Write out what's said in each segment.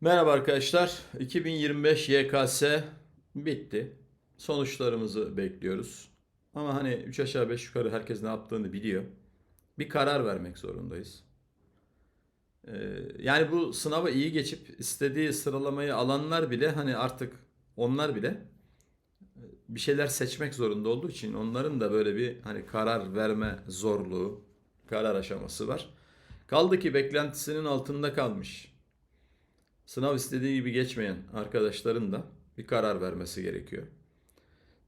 Merhaba arkadaşlar. 2025 YKS bitti. Sonuçlarımızı bekliyoruz. Ama hani 3 aşağı 5 yukarı herkes ne yaptığını biliyor. Bir karar vermek zorundayız. Ee, yani bu sınavı iyi geçip istediği sıralamayı alanlar bile hani artık onlar bile e, bir şeyler seçmek zorunda olduğu için onların da böyle bir hani karar verme zorluğu, karar aşaması var. Kaldı ki beklentisinin altında kalmış sınav istediği gibi geçmeyen arkadaşların da bir karar vermesi gerekiyor.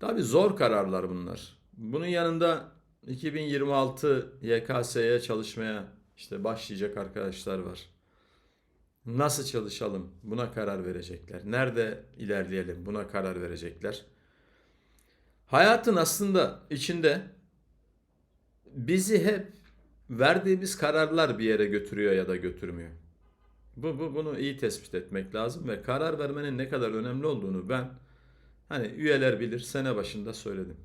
Tabii zor kararlar bunlar. Bunun yanında 2026 YKS'ye çalışmaya işte başlayacak arkadaşlar var. Nasıl çalışalım? Buna karar verecekler. Nerede ilerleyelim? Buna karar verecekler. Hayatın aslında içinde bizi hep verdiğimiz kararlar bir yere götürüyor ya da götürmüyor. Bu, bu bunu iyi tespit etmek lazım ve karar vermenin ne kadar önemli olduğunu ben hani üyeler bilir sene başında söyledim.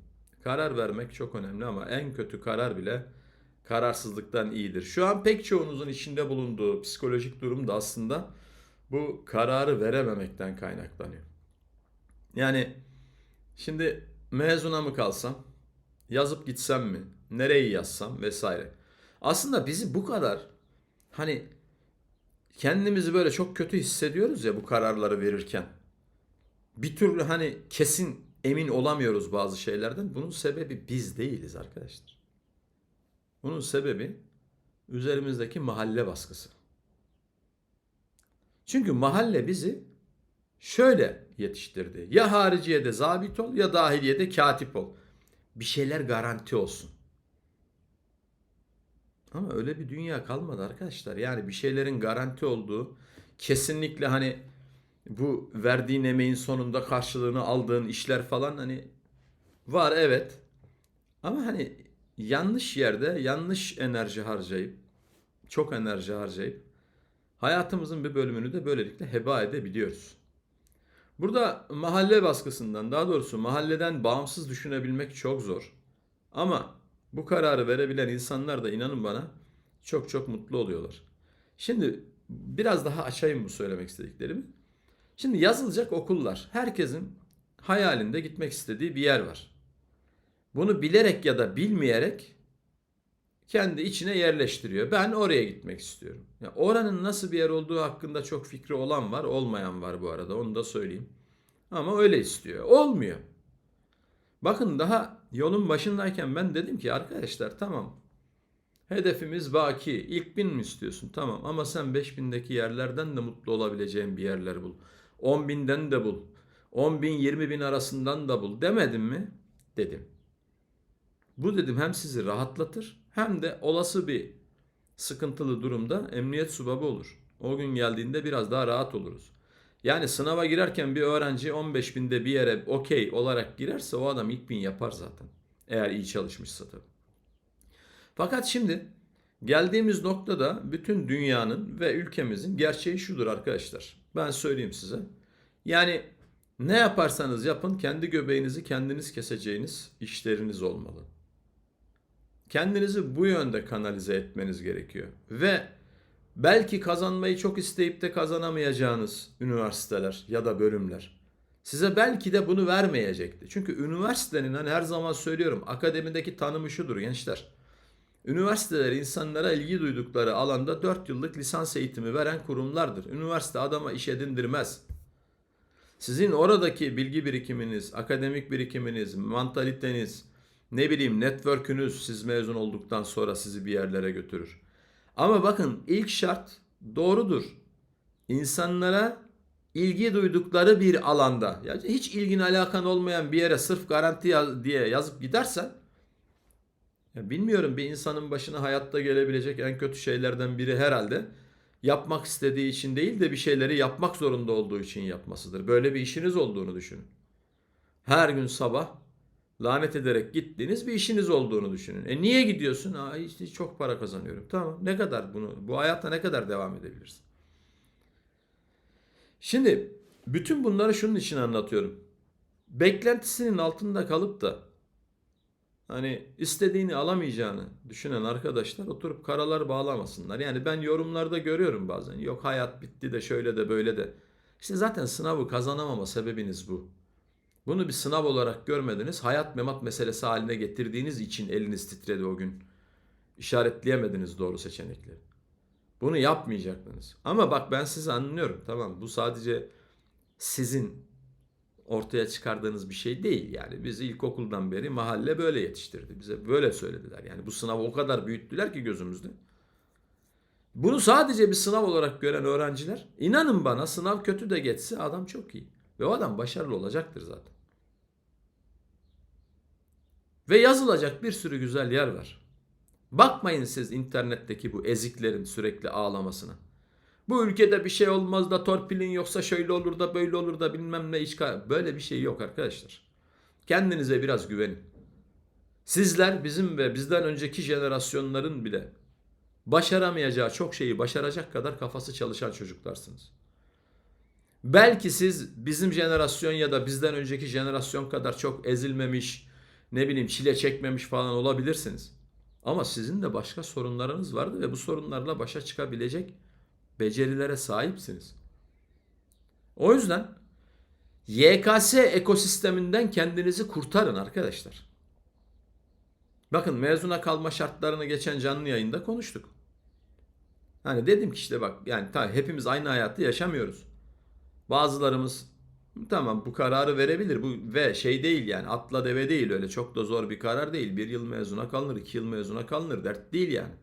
Karar vermek çok önemli ama en kötü karar bile kararsızlıktan iyidir. Şu an pek çoğunuzun içinde bulunduğu psikolojik durum da aslında bu kararı verememekten kaynaklanıyor. Yani şimdi mezuna mı kalsam, yazıp gitsem mi, nereyi yazsam vesaire. Aslında bizi bu kadar hani kendimizi böyle çok kötü hissediyoruz ya bu kararları verirken. Bir türlü hani kesin emin olamıyoruz bazı şeylerden. Bunun sebebi biz değiliz arkadaşlar. Bunun sebebi üzerimizdeki mahalle baskısı. Çünkü mahalle bizi şöyle yetiştirdi. Ya hariciyede zabit ol ya dahiliyede katip ol. Bir şeyler garanti olsun. Ama öyle bir dünya kalmadı arkadaşlar. Yani bir şeylerin garanti olduğu kesinlikle hani bu verdiğin emeğin sonunda karşılığını aldığın işler falan hani var evet. Ama hani yanlış yerde yanlış enerji harcayıp çok enerji harcayıp hayatımızın bir bölümünü de böylelikle heba edebiliyoruz. Burada mahalle baskısından daha doğrusu mahalleden bağımsız düşünebilmek çok zor. Ama bu kararı verebilen insanlar da inanın bana çok çok mutlu oluyorlar. Şimdi biraz daha açayım bu söylemek istediklerimi. Şimdi yazılacak okullar. Herkesin hayalinde gitmek istediği bir yer var. Bunu bilerek ya da bilmeyerek kendi içine yerleştiriyor. Ben oraya gitmek istiyorum. Ya oranın nasıl bir yer olduğu hakkında çok fikri olan var, olmayan var bu arada. Onu da söyleyeyim. Ama öyle istiyor. Olmuyor. Bakın daha yolun başındayken ben dedim ki arkadaşlar tamam hedefimiz baki ilk bin mi istiyorsun tamam ama sen 5000'deki yerlerden de mutlu olabileceğin bir yerler bul. 10 binden de bul. 10 bin 20 bin arasından da bul demedim mi? Dedim. Bu dedim hem sizi rahatlatır hem de olası bir sıkıntılı durumda emniyet subabı olur. O gün geldiğinde biraz daha rahat oluruz. Yani sınava girerken bir öğrenci 15 binde bir yere okey olarak girerse o adam ilk bin yapar zaten. Eğer iyi çalışmışsa tabii. Fakat şimdi geldiğimiz noktada bütün dünyanın ve ülkemizin gerçeği şudur arkadaşlar. Ben söyleyeyim size. Yani ne yaparsanız yapın kendi göbeğinizi kendiniz keseceğiniz işleriniz olmalı. Kendinizi bu yönde kanalize etmeniz gerekiyor. Ve belki kazanmayı çok isteyip de kazanamayacağınız üniversiteler ya da bölümler size belki de bunu vermeyecekti. Çünkü üniversitenin hani her zaman söylüyorum akademideki tanımı şudur gençler. Üniversiteler insanlara ilgi duydukları alanda 4 yıllık lisans eğitimi veren kurumlardır. Üniversite adama iş edindirmez. Sizin oradaki bilgi birikiminiz, akademik birikiminiz, mantaliteniz, ne bileyim network'ünüz siz mezun olduktan sonra sizi bir yerlere götürür. Ama bakın ilk şart doğrudur. İnsanlara ilgi duydukları bir alanda, yani hiç ilgin alakan olmayan bir yere sırf garanti yaz- diye yazıp gidersen ya bilmiyorum bir insanın başına hayatta gelebilecek en kötü şeylerden biri herhalde yapmak istediği için değil de bir şeyleri yapmak zorunda olduğu için yapmasıdır. Böyle bir işiniz olduğunu düşünün. Her gün sabah lanet ederek gittiğiniz bir işiniz olduğunu düşünün. E niye gidiyorsun? Aa işte çok para kazanıyorum. Tamam. Ne kadar bunu bu hayatta ne kadar devam edebilirsin? Şimdi bütün bunları şunun için anlatıyorum. Beklentisinin altında kalıp da hani istediğini alamayacağını düşünen arkadaşlar oturup karalar bağlamasınlar. Yani ben yorumlarda görüyorum bazen. Yok hayat bitti de şöyle de böyle de. İşte zaten sınavı kazanamama sebebiniz bu. Bunu bir sınav olarak görmediniz. Hayat memat meselesi haline getirdiğiniz için eliniz titredi o gün. İşaretleyemediniz doğru seçenekleri. Bunu yapmayacaktınız. Ama bak ben sizi anlıyorum. Tamam bu sadece sizin ortaya çıkardığınız bir şey değil yani. Biz ilkokuldan beri mahalle böyle yetiştirdi. Bize böyle söylediler. Yani bu sınavı o kadar büyüttüler ki gözümüzde. Bunu sadece bir sınav olarak gören öğrenciler inanın bana sınav kötü de geçse adam çok iyi. Ve o adam başarılı olacaktır zaten. Ve yazılacak bir sürü güzel yer var. Bakmayın siz internetteki bu eziklerin sürekli ağlamasına. Bu ülkede bir şey olmaz da torpilin yoksa şöyle olur da böyle olur da bilmem ne iş böyle bir şey yok arkadaşlar. Kendinize biraz güvenin. Sizler bizim ve bizden önceki jenerasyonların bile başaramayacağı çok şeyi başaracak kadar kafası çalışan çocuklarsınız. Belki siz bizim jenerasyon ya da bizden önceki jenerasyon kadar çok ezilmemiş, ne bileyim çile çekmemiş falan olabilirsiniz. Ama sizin de başka sorunlarınız vardı ve bu sorunlarla başa çıkabilecek becerilere sahipsiniz. O yüzden YKS ekosisteminden kendinizi kurtarın arkadaşlar. Bakın mezuna kalma şartlarını geçen canlı yayında konuştuk. Hani dedim ki işte bak yani tabii hepimiz aynı hayatı yaşamıyoruz. Bazılarımız tamam bu kararı verebilir bu ve şey değil yani atla deve değil öyle çok da zor bir karar değil. Bir yıl mezuna kalınır, iki yıl mezuna kalınır dert değil yani.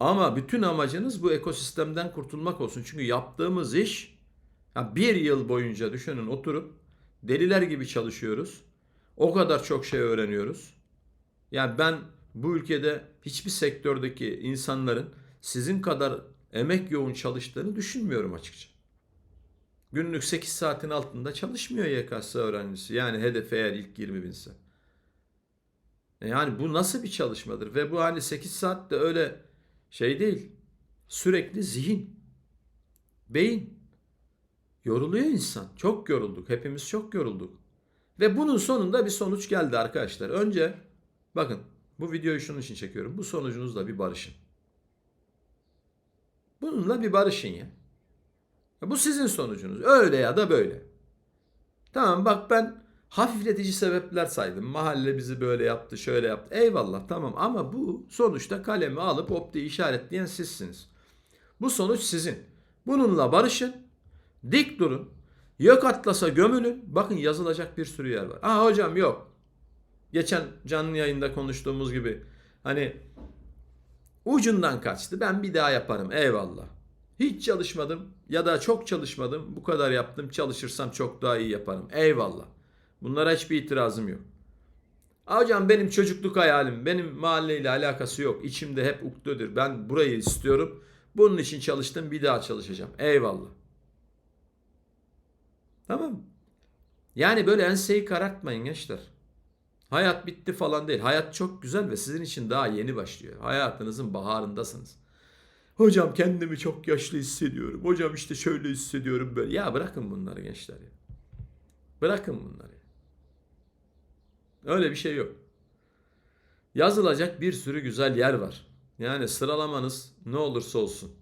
Ama bütün amacınız bu ekosistemden kurtulmak olsun. Çünkü yaptığımız iş ya bir yıl boyunca düşünün oturup deliler gibi çalışıyoruz. O kadar çok şey öğreniyoruz. Yani ben bu ülkede hiçbir sektördeki insanların sizin kadar emek yoğun çalıştığını düşünmüyorum açıkça. Günlük 8 saatin altında çalışmıyor YKS öğrencisi. Yani hedef eğer ilk 20 binse. E Yani bu nasıl bir çalışmadır? Ve bu hani 8 saat de öyle şey değil. Sürekli zihin, beyin. Yoruluyor insan. Çok yorulduk. Hepimiz çok yorulduk. Ve bunun sonunda bir sonuç geldi arkadaşlar. Önce bakın bu videoyu şunun için çekiyorum. Bu sonucunuzla bir barışın. Bununla bir barışın ya. Bu sizin sonucunuz. Öyle ya da böyle. Tamam bak ben hafifletici sebepler saydım. Mahalle bizi böyle yaptı, şöyle yaptı. Eyvallah tamam ama bu sonuçta kalemi alıp opti işaretleyen sizsiniz. Bu sonuç sizin. Bununla barışın. Dik durun. Yok atlasa gömülün. Bakın yazılacak bir sürü yer var. Aa hocam yok. Geçen canlı yayında konuştuğumuz gibi hani ucundan kaçtı. Ben bir daha yaparım. Eyvallah. Hiç çalışmadım ya da çok çalışmadım. Bu kadar yaptım. Çalışırsam çok daha iyi yaparım. Eyvallah. Bunlara hiçbir itirazım yok. Hocam benim çocukluk hayalim, benim mahalleyle alakası yok. İçimde hep ukdedir. Ben burayı istiyorum. Bunun için çalıştım, bir daha çalışacağım. Eyvallah. Tamam Yani böyle enseyi karartmayın gençler. Hayat bitti falan değil. Hayat çok güzel ve sizin için daha yeni başlıyor. Hayatınızın baharındasınız. Hocam kendimi çok yaşlı hissediyorum. Hocam işte şöyle hissediyorum böyle. Ya bırakın bunları gençler. Bırakın bunları. Öyle bir şey yok. Yazılacak bir sürü güzel yer var. Yani sıralamanız ne olursa olsun.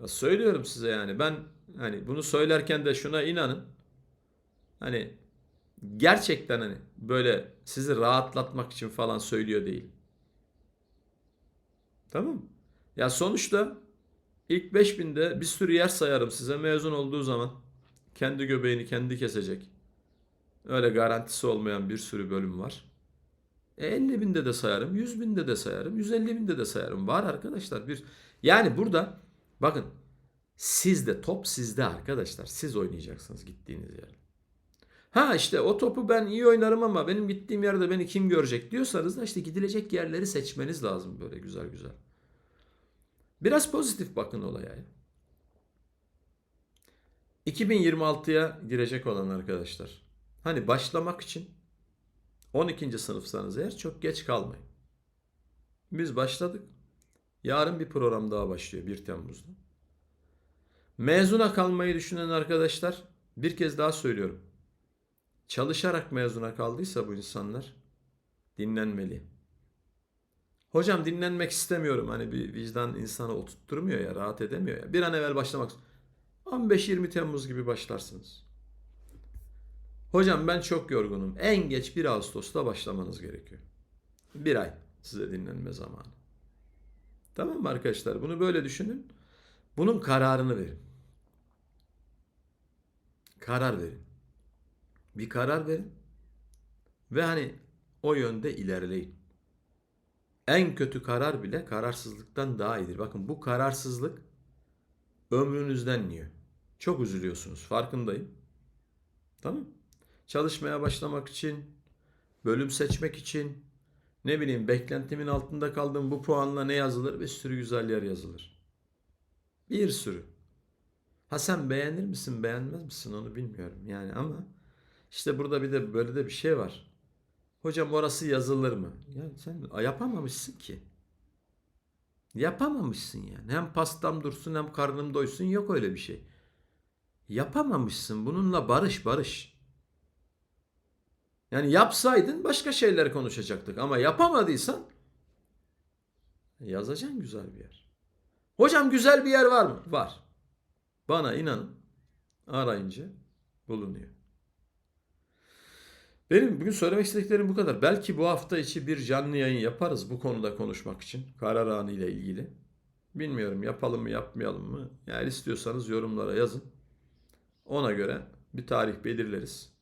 Ya söylüyorum size yani ben hani bunu söylerken de şuna inanın. Hani gerçekten hani böyle sizi rahatlatmak için falan söylüyor değil. Tamam Ya sonuçta ilk 5000'de bir sürü yer sayarım size mezun olduğu zaman. Kendi göbeğini kendi kesecek. Öyle garantisi olmayan bir sürü bölüm var. E 50 binde de sayarım, 100 binde de sayarım, 150 binde de sayarım. Var arkadaşlar bir. Yani burada bakın sizde top sizde arkadaşlar. Siz oynayacaksınız gittiğiniz yerde. Ha işte o topu ben iyi oynarım ama benim gittiğim yerde beni kim görecek diyorsanız da işte gidilecek yerleri seçmeniz lazım böyle güzel güzel. Biraz pozitif bakın olaya. 2026'ya girecek olan arkadaşlar. Hani başlamak için 12. sınıfsanız eğer çok geç kalmayın. Biz başladık. Yarın bir program daha başlıyor 1 Temmuz'da. Mezuna kalmayı düşünen arkadaşlar bir kez daha söylüyorum. çalışarak mezuna kaldıysa bu insanlar dinlenmeli. Hocam dinlenmek istemiyorum. Hani bir vicdan insanı oturtturmuyor ya, rahat edemiyor ya. Bir an evvel başlamak. 15-20 Temmuz gibi başlarsınız. Hocam ben çok yorgunum. En geç 1 Ağustos'ta başlamanız gerekiyor. Bir ay size dinlenme zamanı. Tamam mı arkadaşlar? Bunu böyle düşünün. Bunun kararını verin. Karar verin. Bir karar verin. Ve hani o yönde ilerleyin. En kötü karar bile kararsızlıktan daha iyidir. Bakın bu kararsızlık ömrünüzden yiyor. Çok üzülüyorsunuz. Farkındayım. Tamam. Çalışmaya başlamak için, bölüm seçmek için, ne bileyim beklentimin altında kaldığım bu puanla ne yazılır? Bir sürü güzel yer yazılır. Bir sürü. Ha sen beğenir misin, beğenmez misin onu bilmiyorum yani ama işte burada bir de böyle de bir şey var. Hocam orası yazılır mı? Ya sen yapamamışsın ki. Yapamamışsın yani. Hem pastam dursun hem karnım doysun yok öyle bir şey. Yapamamışsın. Bununla barış barış. Yani yapsaydın başka şeyler konuşacaktık ama yapamadıysan yazacaksın güzel bir yer. Hocam güzel bir yer var mı? Var. Bana inanın arayınca bulunuyor. Benim bugün söylemek istediklerim bu kadar. Belki bu hafta içi bir canlı yayın yaparız bu konuda konuşmak için. Karar anı ile ilgili. Bilmiyorum yapalım mı yapmayalım mı? Eğer istiyorsanız yorumlara yazın. Ona göre bir tarih belirleriz.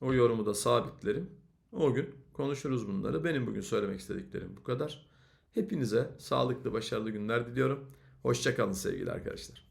O yorumu da sabitlerim. O gün konuşuruz bunları. Benim bugün söylemek istediklerim bu kadar. Hepinize sağlıklı, başarılı günler diliyorum. Hoşçakalın sevgili arkadaşlar.